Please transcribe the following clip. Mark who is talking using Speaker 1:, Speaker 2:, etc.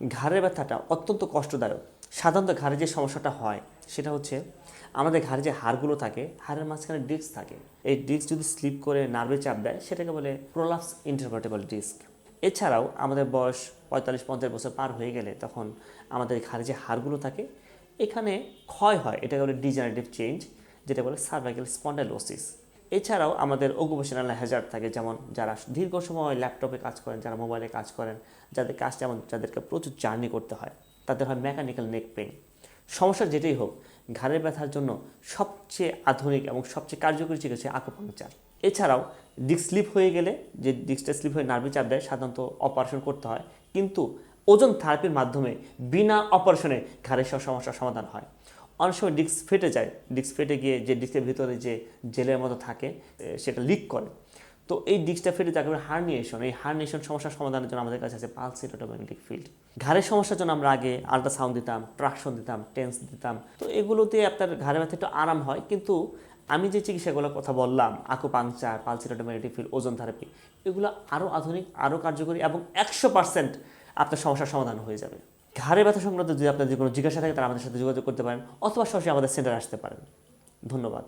Speaker 1: ঘাড়ের ব্যথাটা অত্যন্ত কষ্টদায়ক। সাধারণত ঘাড়ে যে সমস্যাটা হয়, সেটা হচ্ছে আমাদের ঘাড়ে যে হাড়গুলো থাকে, হাড়ের মাঝখানে ডিস্ক থাকে। এই ডিস্ক যদি স্লিপ করে নার্ভে চাপ দেয়, সেটাকে বলে প্রোলাপস ইন্টারভার্টেবল ডিস্ক। এছাড়াও আমাদের বয়স পঁয়তাল্লিশ, পঞ্চাশ বছর পার হয়ে গেলে তখন আমাদের ঘাড়ে যে হাড়গুলো থাকে, এখানে ক্ষয় হয়। এটাকে বলে ডিজেনারেটিভ চেঞ্জ যেটা বলে সার্ভাইকাল স্পন্ডালোসিস এছাড়াও আমাদের অকুপেশনাল হ্যাজার্ড থাকে, যেমন যারা দীর্ঘ সময় ল্যাপটপে কাজ করেন, যারা মোবাইলে কাজ করেন, যাদের কাজ যেমন যাদেরকে প্রচুর জার্নি করতে হয়, তাদের হয় মেকানিক্যাল নেক পেন সমস্যা যেটাই হোক, ঘাড়ের ব্যথার জন্য সবচেয়ে আধুনিক এবং সবচেয়ে কার্যকরী চিকিৎসা আকুপাংচার এছাড়াও ডিস্ক স্লিপ হয়ে গেলে, যে ডিস্কটা স্লিপ হয়ে নার্ভে চাপ দেয়, সাধারণত অপারেশন করতে হয়, কিন্তু ওজন থেরাপির মাধ্যমে বিনা অপারেশনে ঘাড়ের সব সমস্যার সমাধান হয়। অনেক সময় ডিস্ক ফেটে যায়। ডিস্ক ফেটে গিয়ে যে ডিস্কের ভিতরে যে জেলের মতো থাকে সেটা লিক করে। তো এই ডিস্কটা ফেটে যাকে হার্নিয়েশন এই হার্নিয়েশন সমস্যার সমাধানের জন্য আমাদের কাছে আছে পালস ইলেকট্রোম্যাগনেটিক ফিল্ড ঘাড়ের সমস্যার জন্য আমরা আগে আল্ট্রাসাউন্ড দিতাম ট্রাকশন দিতাম টেন্স দিতাম। তো এগুলোতে আপনার ঘাড়ের ব্যথা একটু আরাম হয়, কিন্তু আমি যে চিকিৎসাগুলোর কথা বললাম acupuncture pulse electromagnetic field ozone therapy এগুলো আরও আধুনিক আরও কার্যকরী এবং একশো পার্সেন্ট আপনার সমস্যার সমাধান হয়ে যাবে। ঘাড়ের ব্যথা সংক্রান্ত যদি আপনার যে কোনো জিজ্ঞাসা থাকে, তারা আমাদের সাথে যোগাযোগ করতে পারেন, অথবা সরাসরি আমাদের সেন্টারে আসতে পারেন। ধন্যবাদ।